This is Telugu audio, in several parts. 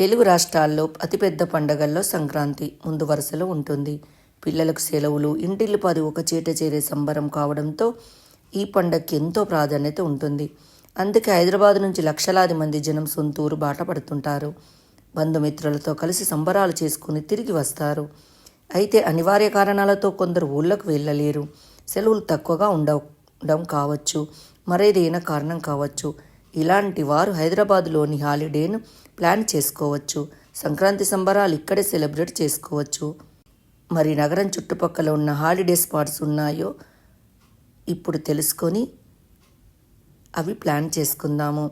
తెలుగు రాష్ట్రాల్లో అతిపెద్ద పండగల్లో సంక్రాంతి ముందు వరుసలో ఉంటుంది. పిల్లలకు సెలవులు ఇంటిల్లిపాది ఒక చీట చేరే సంబరం కావడంతో ఈ పండగకి ఎంతో ప్రాధాన్యత ఉంటుంది. అందుకే హైదరాబాద్ నుంచి లక్షలాది మంది జనం సొంతూరు బాట పడుతుంటారు. బంధుమిత్రులతో కలిసి సంబరాలు చేసుకుని తిరిగి వస్తారు. అయితే అనివార్య కారణాలతో కొందరు ఊళ్ళకు వెళ్ళలేరు. సెలవులు తక్కువగా ఉండడం కావచ్చు. మరేదైనా కారణం కావచ్చు. ఇలాంటి వారు హైదరాబాద్లోని హాలిడేను ప్లాన్ చేసుకోవచ్చు. సంక్రాంతి సంబరాలు ఇక్కడే సెలబ్రేట్ చేసుకోవచ్చు. మరి నగరం చుట్టుపక్కల ఉన్న హాలిడే స్పాట్స్ ఉన్నాయో ఇప్పుడు తెలుసుకొని అవి ప్లాన్ చేసుకుందాము.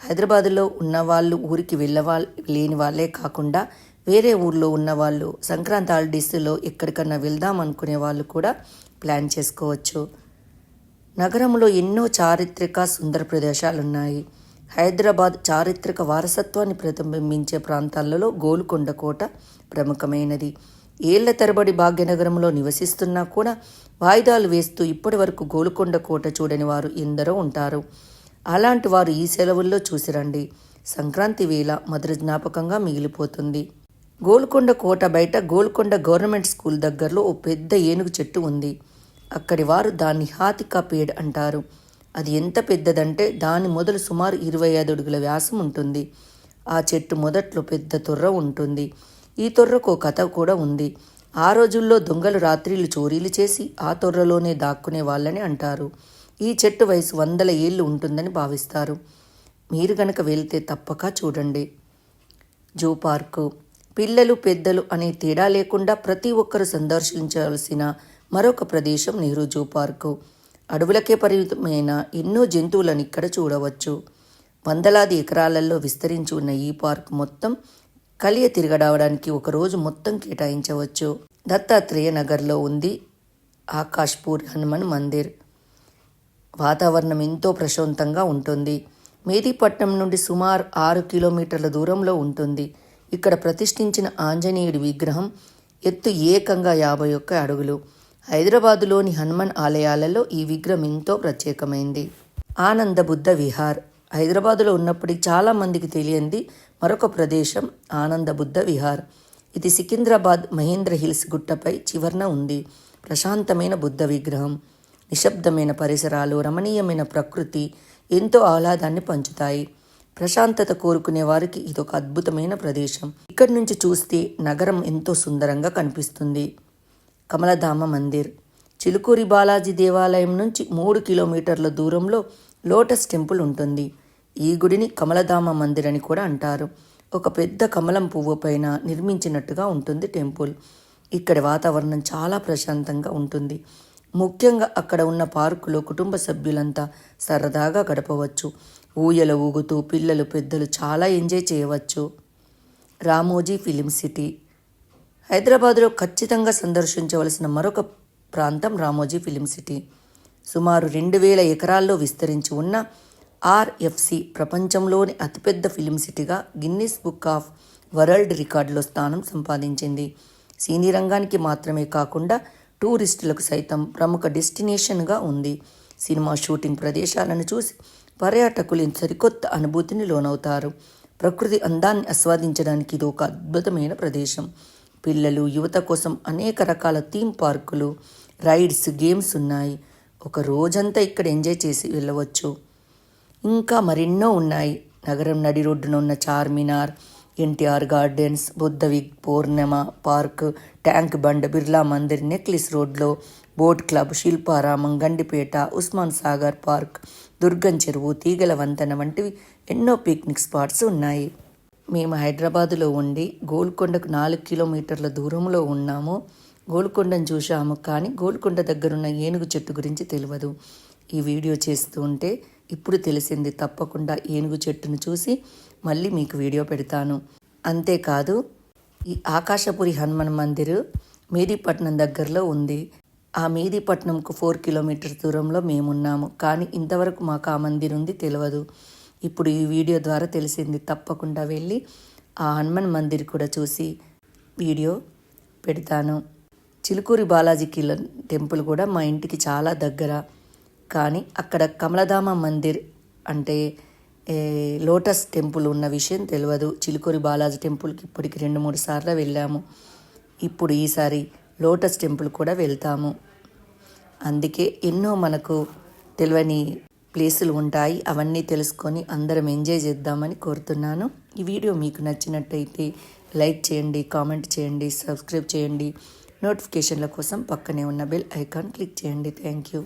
హైదరాబాదులో ఉన్నవాళ్ళు ఊరికి వెళ్ళవా లేని వాళ్ళే కాకుండా వేరే ఊర్లో ఉన్నవాళ్ళు సంక్రాంతి హాలిడేస్లో ఎక్కడికన్నా వెళ్దాం అనుకునే వాళ్ళు కూడా ప్లాన్ చేసుకోవచ్చు. నగరంలో ఎన్నో చారిత్రక సుందర ప్రదేశాలు ఉన్నాయి హైదరాబాద్ చారిత్రక వారసత్వాన్ని ప్రతిబింబించే ప్రాంతాలలో గోల్కొండ కోట ప్రముఖమైనది. ఏళ్ళ తరబడి భాగ్యనగరంలో నివసిస్తున్నా కూడా వాయిదాలు వేస్తూ ఇప్పటి వరకు గోల్కొండ కోట చూడని వారు ఎందరో ఉంటారు. అలాంటి వారు ఈ సెలవుల్లో చూసిరండి సంక్రాంతి వేళ మధుర జ్ఞాపకంగా మిగిలిపోతుంది. గోల్కొండ కోట బయట గోల్కొండ గవర్నమెంట్ స్కూల్ దగ్గరలో ఓ పెద్ద ఏనుగు చెట్టు ఉంది. అక్కడి వారు దాన్ని హాతికా పేడ్ అంటారు. అది ఎంత పెద్దదంటే దాని మొదలు సుమారు ఇరవై ఐదు అడుగుల వ్యాసం ఉంటుంది. ఆ చెట్టు మొదట్లో పెద్ద తొర్ర ఉంటుంది. ఈ తొర్రకు కథ కూడా ఉంది. ఆ రోజుల్లో దొంగలు రాత్రిళ్ళు చోరీలు చేసి ఆ తొర్రలోనే దాక్కునే వాళ్ళని అంటారు. ఈ చెట్టు వయసు వందల ఏళ్ళు ఉంటుందని భావిస్తారు. మీరు గనక వెళ్తే తప్పక చూడండి. Zoo park. పిల్లలు పెద్దలు అనే తేడా లేకుండా ప్రతి ఒక్కరు సందర్శించాల్సిన మరొక ప్రదేశం నెహ్రూ జూ పార్కు. అడవులకే పరిమితమైన ఎన్నో జంతువులను ఇక్కడ చూడవచ్చు. వందలాది ఎకరాలలో విస్తరించి ఉన్న ఈ పార్క్ మొత్తం కలియ తిరగడానికి ఒక రోజు మొత్తం కేటాయించవచ్చు. దత్తాత్రేయ నగర్లో ఉంది ఆకాష్పూర్ హనుమాన్ మందిర్. వాతావరణం ఎంతో ప్రశాంతంగా ఉంటుంది. మేదీపట్నం నుండి సుమారు ఆరు కిలోమీటర్ల దూరంలో ఉంటుంది. ఇక్కడ ప్రతిష్ఠించిన ఆంజనేయుడి విగ్రహం ఎత్తు ఏకంగా యాభై ఒక్క అడుగులు. హైదరాబాదులోని హనుమాన్ ఆలయాలలో ఈ విగ్రహం ఎంతో ప్రత్యేకమైంది. ఆనంద బుద్ధ విహార్. హైదరాబాదులో ఉన్నప్పటికీ చాలామందికి తెలియంది మరొక ప్రదేశం ఆనంద బుద్ధ విహార్. ఇది సికింద్రాబాద్ మహేంద్ర హిల్స్ గుట్టపై చివరన ఉంది. ప్రశాంతమైన బుద్ధ విగ్రహం. నిశ్శబ్దమైన పరిసరాలు రమణీయమైన ప్రకృతి ఎంతో ఆహ్లాదాన్ని పంచుతాయి. ప్రశాంతత కోరుకునే వారికి ఇదొక అద్భుతమైన ప్రదేశం. ఇక్కడి నుంచి చూస్తే నగరం ఎంతో సుందరంగా కనిపిస్తుంది. కమలధామ మందిర్. చిలుకూరి బాలాజీ దేవాలయం నుంచి మూడు కిలోమీటర్ల దూరంలో లోటస్ టెంపుల్ ఉంటుంది. ఈ గుడిని కమలధామ మందిర్ అని కూడా అంటారు. ఒక పెద్ద కమలం పువ్వు పైన నిర్మించినట్టుగా ఉంటుంది టెంపుల్. ఇక్కడ వాతావరణం చాలా ప్రశాంతంగా ఉంటుంది. ముఖ్యంగా అక్కడ ఉన్న పార్కులో కుటుంబ సభ్యులంతా సరదాగా గడపవచ్చు. ఊయల ఊగుతూ పిల్లలు పెద్దలు చాలా ఎంజాయ్ చేయవచ్చు. రామోజీ ఫిలిం సిటీ హైదరాబాద్లో ఖచ్చితంగా సందర్శించవలసిన మరొక ప్రాంతం రామోజీ ఫిలిం సిటీ. సుమారు రెండు వేల ఎకరాల్లో విస్తరించి ఉన్న ఆర్ఎఫ్సి ప్రపంచంలోని అతిపెద్ద ఫిలిం సిటీగా గిన్నిస్ బుక్ ఆఫ్ వరల్డ్ రికార్డులో స్థానం సంపాదించింది. సినీ రంగానికి మాత్రమే కాకుండా టూరిస్టులకు సైతం ప్రముఖ డెస్టినేషన్గా ఉంది. సినిమా షూటింగ్ ప్రదేశాలను చూసి పర్యాటకులు సరికొత్త అనుభూతిని లోనవుతారు. ప్రకృతి అందాన్ని ఆస్వాదించడానికి ఇది ఒక అద్భుతమైన ప్రదేశం. పిల్లలు యువత కోసం అనేక రకాల థీమ్ పార్కులు రైడ్స్ గేమ్స్ ఉన్నాయి. ఒక రోజంతా ఇక్కడ ఎంజాయ్ చేసి వెళ్ళవచ్చు. ఇంకా మరెన్నో ఉన్నాయి. నగరం నడి రోడ్డున ఉన్న చార్మినార్ ఎన్టీఆర్ గార్డెన్స్ బుద్ధవిగ్ పౌర్ణమ park tank bund Birla Mandir necklace రోడ్లో boat club Shilparamam Gandipet Osman Sagar park Durgam Cheruvu తీగల వంతెన వంటివి ఎన్నో పిక్నిక్ స్పాట్స్ ఉన్నాయి. మేము హైదరాబాదులో ఉండి గోల్కొండకు నాలుగు కిలోమీటర్ల దూరంలో ఉన్నాము. గోల్కొండను చూశాము కానీ గోల్కొండ దగ్గరున్న ఏనుగు చెట్టు గురించి తెలియదు. ఈ వీడియో చేస్తూ ఉంటే ఇప్పుడు తెలిసింది తప్పకుండా ఏనుగు చెట్టును చూసి మళ్ళీ మీకు వీడియో పెడతాను. అంతేకాదు ఈ ఆకాశపురి హనుమాన్ మందిర్ మేదీపట్నం దగ్గరలో ఉంది. ఆ మేదీపట్నంకు ఫోర్ కిలోమీటర్ దూరంలో మేమున్నాము. కానీ ఇంతవరకు మాకు ఆ మందిర్ ఉంది తెలియదు. ఇప్పుడు ఈ వీడియో ద్వారా తెలిసింది. తప్పకుండా వెళ్ళి ఆ హనుమాన్ మందిర్ కూడా చూసి వీడియో పెడతాను. చిలుకూరి బాలాజీ కిల టెంపుల్ కూడా మా ఇంటికి చాలా దగ్గర. కానీ అక్కడ కమలధామ మందిర్ అంటే లోటస్ టెంపుల్ ఉన్న విషయం తెలియదు చిలుకూరి బాలాజీ టెంపుల్కి ఇప్పటికి రెండు మూడు సార్లు వెళ్ళాము. ఇప్పుడు ఈసారి లోటస్ టెంపుల్ కూడా వెళ్తాము. అందుకే ఎన్నో మనకు తెలియని ప్లేసులు ఉంటాయి అవన్నీ తెలుసుకొని అందరం ఎంజాయ్ చేద్దామని కోరుతున్నాను. ఈ వీడియో మీకు నచ్చినట్టయితే లైక్ చేయండి కామెంట్ చేయండి సబ్స్క్రైబ్ చేయండి. నోటిఫికేషన్ల కోసం పక్కనే ఉన్న బెల్ ఐకాన్ క్లిక్ చేయండి. Thank you.